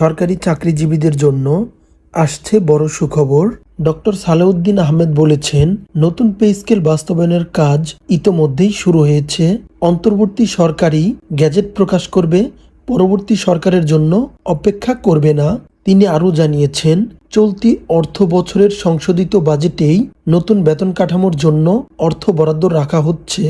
সরকারি চাকরিজীবীদের জন্য আসছে বড় সুখবর। ডক্টর সালেউদ্দিন আহমেদ বলেছেন, নতুন পে স্কেল বাস্তবায়নের কাজ ইতোমধ্যেই শুরু হয়েছে। অন্তর্বর্তী সরকারি গ্যাজেট প্রকাশ করবে, পরবর্তী সরকারের জন্য অপেক্ষা করবে না। তিনি আরও জানিয়েছেন, চলতি অর্থ বছরের সংশোধিত বাজেটেই নতুন বেতন কাঠামোর জন্য অর্থ বরাদ্দ রাখা হচ্ছে।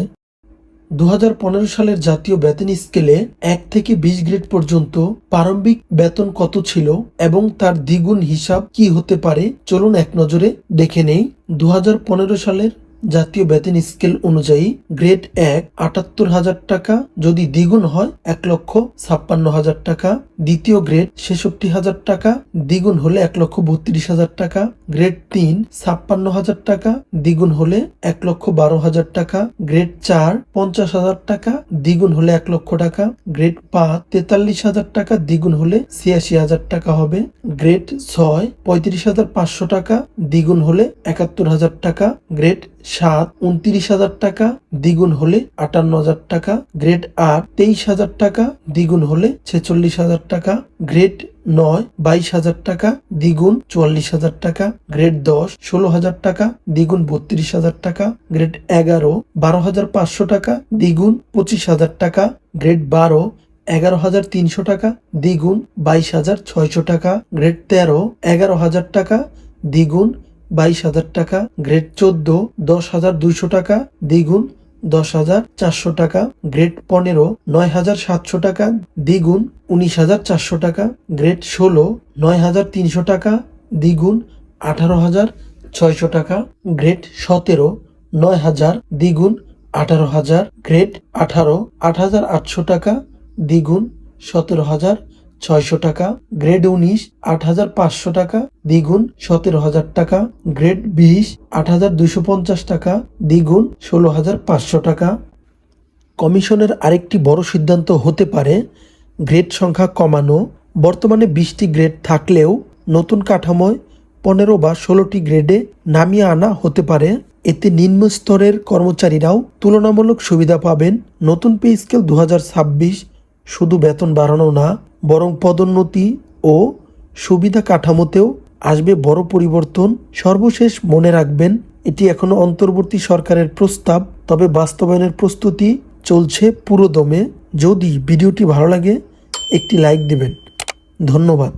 দু হাজার পনেরো সালের জাতীয় বেতন স্কেলে এক থেকে বিশ গ্রেড পর্যন্ত প্রারম্ভিক বেতন কত ছিল এবং তার দ্বিগুণ হিসাব কি হতে পারে? চলুন এক নজরে দেখে নেই। দু হাজার পনেরো সালের জাতীয় বেতন স্কেল অনুযায়ী গ্রেড এক আটাত্তর হাজার টাকা, যদি দ্বিগুণ হয় এক লক্ষ ছাপ্পান্ন হাজার টাকা, দ্বিতীয় গ্রেড ছেষট্টি হাজার টাকা, দ্বিগুণ হলে এক লক্ষ বত্রিশ হাজার টাকা, গ্রেড তিন ছাপ্পান্ন হাজার টাকা, দ্বিগুণ হলে এক লক্ষ বারো হাজার টাকা, গ্রেড চার পঞ্চাশ হাজার টাকা, দ্বিগুণ হলে এক লক্ষ টাকা, গ্রেড পাঁচ তেতাল্লিশ হাজার টাকা, দ্বিগুণ হলে ছিয়াশি হাজার টাকা হবে, গ্রেড ছয় পঁয়ত্রিশ হাজার পাঁচশো টাকা, দ্বিগুণ হলে একাত্তর হাজার টাকা, গ্রেড সাত, উনত্রিশ হাজার টাকা দ্বিগুণ হলে আটান্ন হাজার টাকা, গ্রেড আট, তেইশ হাজার টাকা দ্বিগুণ হলে ছেচল্লিশ হাজার টাকা, গ্রেড নয়, বাইশ হাজার টাকা দ্বিগুণ চুয়াল্লিশ হাজার টাকা, গ্রেড দশ, ষোলো হাজার টাকা দ্বিগুণ বত্রিশ হাজার টাকা, গ্রেড এগারো, বারো হাজার পাঁচশো টাকা দ্বিগুণ পঁচিশ হাজার টাকা, গ্রেড বারো, এগারো হাজার তিনশো টাকা দ্বিগুণ বাইশ হাজার ছয়শো টাকা, গ্রেড তেরো, এগারো হাজার টাকা দ্বিগুণ বাইশ হাজার টাকা, গ্রেড চোদ্দ দশ হাজার দুইশো টাকা, দ্বিগুণ দশ হাজার চারশো টাকা, গ্রেড পনেরো নয় হাজার সাতশো টাকা, দ্বিগুণ উনিশ হাজার চারশো টাকা, গ্রেড ষোলো নয় হাজার তিনশো টাকা, দ্বিগুণ আঠারো হাজার ছয়শো টাকা, গ্রেড সতেরো নয় হাজার, দ্বিগুণ আঠারো হাজার, গ্রেড আঠারো আট হাজার আটশো টাকা, দ্বিগুণ সতেরো হাজার ছয়শো টাকা, গ্রেড উনিশ আট হাজার পাঁচশো টাকা, দ্বিগুণ সতেরো হাজার টাকা, গ্রেড বিশ আট হাজার দুশো পঞ্চাশ টাকা, দ্বিগুণ ষোলো হাজার পাঁচশো টাকা। কমিশনের আরেকটি বড় সিদ্ধান্ত হতে পারে, গ্রেড সংখ্যা কমানো। বর্তমানে বিশটি গ্রেড থাকলেও নতুন কাঠামোয় পনেরো বা ষোলোটি গ্রেডে নামিয়ে আনা হতে পারে। এতে নিম্ন স্তরের কর্মচারীরাও তুলনামূলক সুবিধা পাবেন। নতুন পে স্কেল দু হাজার ছাব্বিশ শুধু বেতন বাড়ানো না বরং পদোন্নতি ও সুবিধা কাঠামোতেও আসবে বড় পরিবর্তন। সর্বশেষ মনে রাখবেন, এটি এখনও অন্তর্বর্তী সরকারের প্রস্তাব, তবে বাস্তবায়নের প্রস্তুতি চলছে পুরোদমে। যদি ভিডিওটি ভালো লাগে, একটি লাইক দেবেন। ধন্যবাদ।